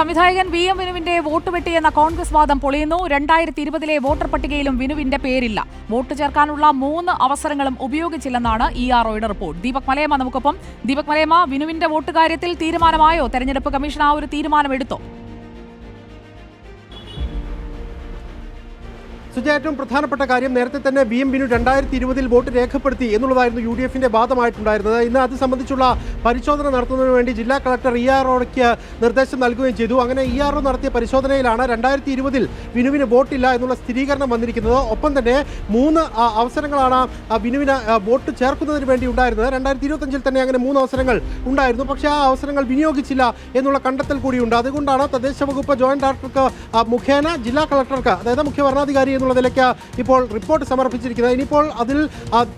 സംവിധായകൻ V M വിനുവിന്റെ vote വെട്ടിയെന്ന കോൺഗ്രസ് വാദം പൊളിയുന്നു. രണ്ടായിരത്തി ഇരുപതിലെ വോട്ടർ പട്ടികയിലും വിനുവിന്റെ പേരില്ല. വോട്ട് ചേർക്കാനുള്ള മൂന്ന് അവസരങ്ങളും ഉപയോഗിച്ചില്ലെന്നാണ് ഇ ആർ ഒയുടെ റിപ്പോർട്ട്. ദീപക് മലയമ്മ നമുക്കൊപ്പം. ദീപക് മലയമ്മ വിനുവിന്റെ വോട്ട് കാര്യത്തിൽ തീരുമാനമായോ? തെരഞ്ഞെടുപ്പ് കമ്മീഷൻ ആ ഒരു തീരുമാനം എടുത്തോ സുജ ഏറ്റവും പ്രധാനപ്പെട്ട കാര്യം നേരത്തെ തന്നെ ബി എം ബിനു രണ്ടായിരത്തി ഇരുപതിൽ വോട്ട് രേഖപ്പെടുത്തി എന്നുള്ളതായിരുന്നു യു ഡി എഫിന്റെ വാദമായിട്ടുണ്ടായിരുന്നത്. ഇന്ന് അത് സംബന്ധിച്ചുള്ള പരിശോധന നടത്തുന്നതിന് വേണ്ടി ജില്ലാ കളക്ടർ ഇ ആർ ഒക്ക് നിർദ്ദേശം നൽകുകയും ചെയ്തു. അങ്ങനെ ഇ ആർ ഒ നടത്തിയ പരിശോധനയിലാണ് രണ്ടായിരത്തി ഇരുപതിൽ ബിനുവിന് വോട്ടില്ല എന്നുള്ള സ്ഥിരീകരണം വന്നിരിക്കുന്നത്. ഒപ്പം തന്നെ മൂന്ന് അവസരങ്ങളാണ് ബിനുവിന് വോട്ട് ചേർക്കുന്നതിന് വേണ്ടി ഉണ്ടായിരുന്നത്. രണ്ടായിരത്തി ഇരുപത്തഞ്ചിൽ തന്നെ അങ്ങനെ മൂന്ന് അവസരങ്ങൾ ഉണ്ടായിരുന്നു. പക്ഷേ ആ അവസരങ്ങൾ വിനിയോഗിച്ചില്ല എന്നുള്ള കണ്ടെത്തൽ കൂടിയുണ്ട്. അതുകൊണ്ടാണ് തദ്ദേശ വകുപ്പ് ജോയിന്റ് ഡയറക്ടർക്ക് മുഖേന ജില്ലാ കളക്ടർക്ക് അതായത് മുഖ്യ ഭരണാധികാരി എന്നുള്ള നിലയ്ക്ക് ഇപ്പോൾ റിപ്പോർട്ട് സമർപ്പിച്ചിരിക്കുന്നത്. ഇനിയിപ്പോൾ അതിൽ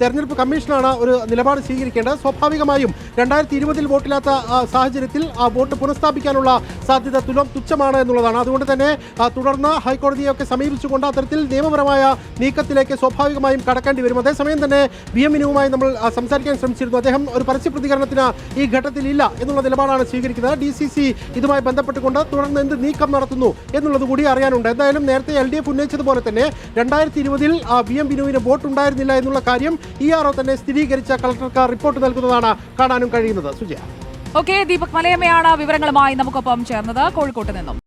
തെരഞ്ഞെടുപ്പ് കമ്മീഷനാണ് ഒരു നിലപാട് സ്വീകരിക്കേണ്ടത്. സ്വാഭാവികമായും രണ്ടായിരത്തി ഇരുപതിൽ വോട്ടില്ലാത്ത സാഹചര്യത്തിൽ ആ വോട്ട് പുനഃസ്ഥാപിക്കാനുള്ള സാധ്യത തുലം തുച്ഛമാണ് എന്നുള്ളതാണ്. അതുകൊണ്ട് തന്നെ തുടർന്ന് ഹൈക്കോടതിയൊക്കെ സമീപിച്ചുകൊണ്ട് അത്തരത്തിൽ നിയമപരമായ നീക്കത്തിലേക്ക് സ്വാഭാവികമായും കടക്കേണ്ടി വരും. അതേസമയം തന്നെ വി എം നമ്മൾ സംസാരിക്കാൻ ശ്രമിച്ചിരുന്നു. അദ്ദേഹം ഒരു പരസ്യ പ്രതികരണത്തിന് ഈ ഘട്ടത്തിൽ ഇല്ല എന്നുള്ള നിലപാടാണ് സ്വീകരിക്കുന്നത്. ഡി സി സി ഇതുമായി ബന്ധപ്പെട്ടുകൊണ്ട് തുടർന്ന് എന്ത് നീക്കം നടത്തുന്നു എന്നുള്ളത് കൂടി അറിയാനുണ്ട്. എന്തായാലും നേരത്തെ എൽ ഡി എഫ് ഉന്നയിച്ചതുപോലെ തന്നെ രണ്ടായിരത്തി ഇരുപതിൽ ആ വി എം ബിനുവിന് വോട്ട് ഉണ്ടായിരുന്നില്ല എന്നുള്ള കാര്യം ഇ ആർ ഒ തന്നെ സ്ഥിരീകരിച്ച കളക്ടർക്ക് റിപ്പോർട്ട് നൽകുന്നതാണ് കാണാനും കഴിയുന്നത്. സുജയ. ഓക്കെ ദീപക് മലയമ്മയാണ് വിവരങ്ങളുമായി നമുക്കൊപ്പം ചേർന്നത്. കോഴിക്കോട്ട് നിന്നും.